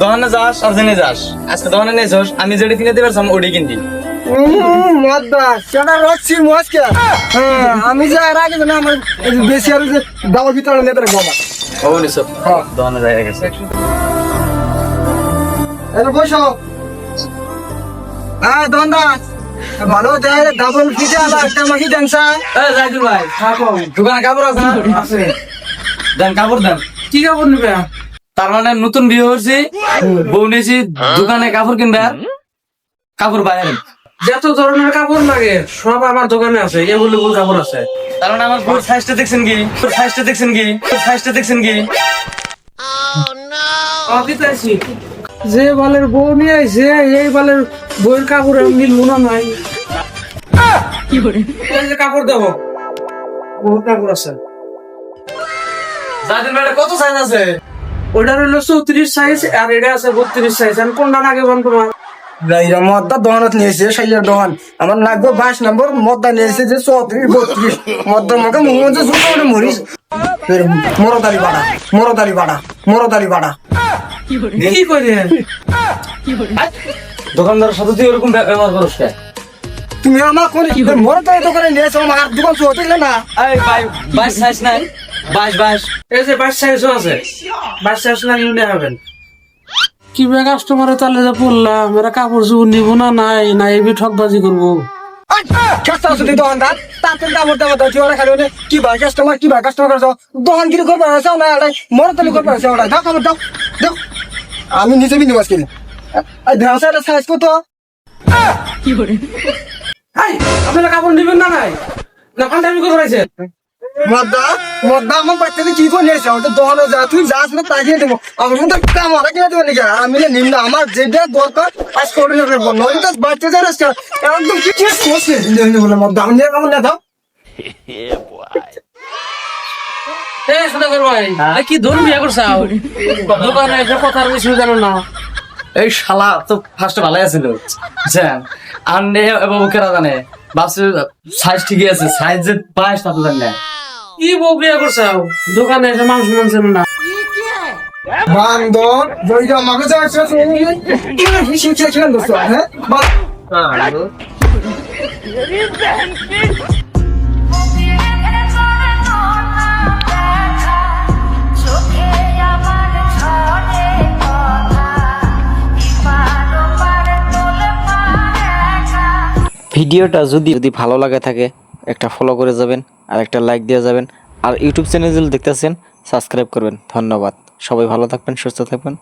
দোকানে যাস আর জেনে যাস। আজকে দোকানে নিয়ে যাস আমি যেটা কিনে দিবার ওটি কিনবি। হ্যাঁ আমি যে আর আগে জানি আমার যে বেশি আর যে ডাবল ভিতরে নেতারে বাবা। ও নিস দোকানে যাই গেছে। এর বসো। হ্যাঁ দন্দা ভালো দেয় ডাবল ফিটে আলা একটা মাকি দেনসা এই জাকির ভাই থাকো দোকানে কাপড় আছে না? আছে। দেন কাপড় দেন। কি কাপড় নিবে? তার মানে নতুন বিয়ে হয়েছে বউ নিয়েছি দোকানে কাপড় কিনবে আর কাপড় বাইরে যত ধরনের কাপড় লাগে সব আমার দোকানে আছে এভেলেবল কাপড় আছে। তার মানে আমার বউর সাইজটা দেখছেন কি? তোর সাইজটা দেখছেন কি? তোর সাইজটা দেখছেন কি? অকিতাছি যে বালের বউ নিয়ে আইছে এই বালের বউয়ের কাপড় মিলবো না নাই যে কাপড় দেবো বহুত কাপড় আছে। ভাই এটা কত সাইজ আছে? ওইটা হলো চৌত্রিশ সাইজ আর এটা আছে বত্রিশ সাইজ আমি কোনটা বান তোমার? মদ্দা নিয়েছে সাইয়ার আমার লাগবে বাইশ নম্বর মদ্দা নিয়েছে যে চৌত্রিশ বত্রিশ। মদ্দার মুখে মুখ মধ্যে শুধু করে মরিস। ফের মরদালি বাড়া মরদালি বাড়া মরদালি বাড়া। কি করে? দোকানদারের সাথে তুই এরকম ব্যবহার করিস কে? তুমি আমার কোন দোকানে নিয়েছো আমার দোকান না? ভাই সাইজ নাই। বাইশ বাইশ এই যে বাইশ সাইজও আছে বাইশ সাইজ না নিলে হবেন কি বে কাস্টমারে তাহলে যে বললাম এরা কাপড় চোপড় নিবো না নাই না এবি ঠকবাজি করব। চেষ্টা আছে দোকানদার তাতে দামর দামর দাও ওরা খালি ওনে কি ভাই কাস্টমার কি ভাই কাস্টমার করছ? দোকান গিরি করবার আছে না এটা করবার আছে দাও খবর দাও দাও। আমি নিজে বিনি মাছ কিনি। সাইড সাইজ কত? হাই আপনারা কাপড় নিবেন না নাই? না পাল্টামি করে রয়েছে মদ্দা মদ্দা আমার বাচ্চাদের কি করে নিয়েছে ওটা দোকানে যা তুই যাস না তাই কিনে দেবো। আমার মধ্যে কাম ওরা কিনে দেবো নাকি? আমি না আমার যেটা দরকার আজ করে নেব নইলে তো বাচ্চা যারা একদম কি কি করছে বলে মদ্দা আমি নিয়ে কেমন না দাও এ সদাগর কি ধরুন বিয়ে করছাও দোকানে এসে কথা আর জানো না। এই শালা তো ফার্স্টে ভালোই আছিল। বুঝছেন আর নে বাবু কেরা জানে? ভাবছে সাইজ ঠিকই আছে সাইজ যে বাইশ তা তো জানি না। কি করছাও দোকানে এসে মাংস মানছেন না। বান্দর জয়টা আমাকে যাচ্ছে কি হিসিং ছিলেন দোস্ত হ্যাঁ বাস ভিডিওটা যদি যদি ভালো লাগে থাকে একটা ফলো করে যাবেন। আর একটা লাইক দিয়ে যাবেন। আর ইউটিউব চ্যানেল যদি দেখতেছেন সাবস্ক্রাইব করবেন। ধন্যবাদ। সবাই ভালো থাকবেন, সুস্থ থাকবেন।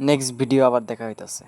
নেক্সট ভিডিও আবার দেখা হইতাছে।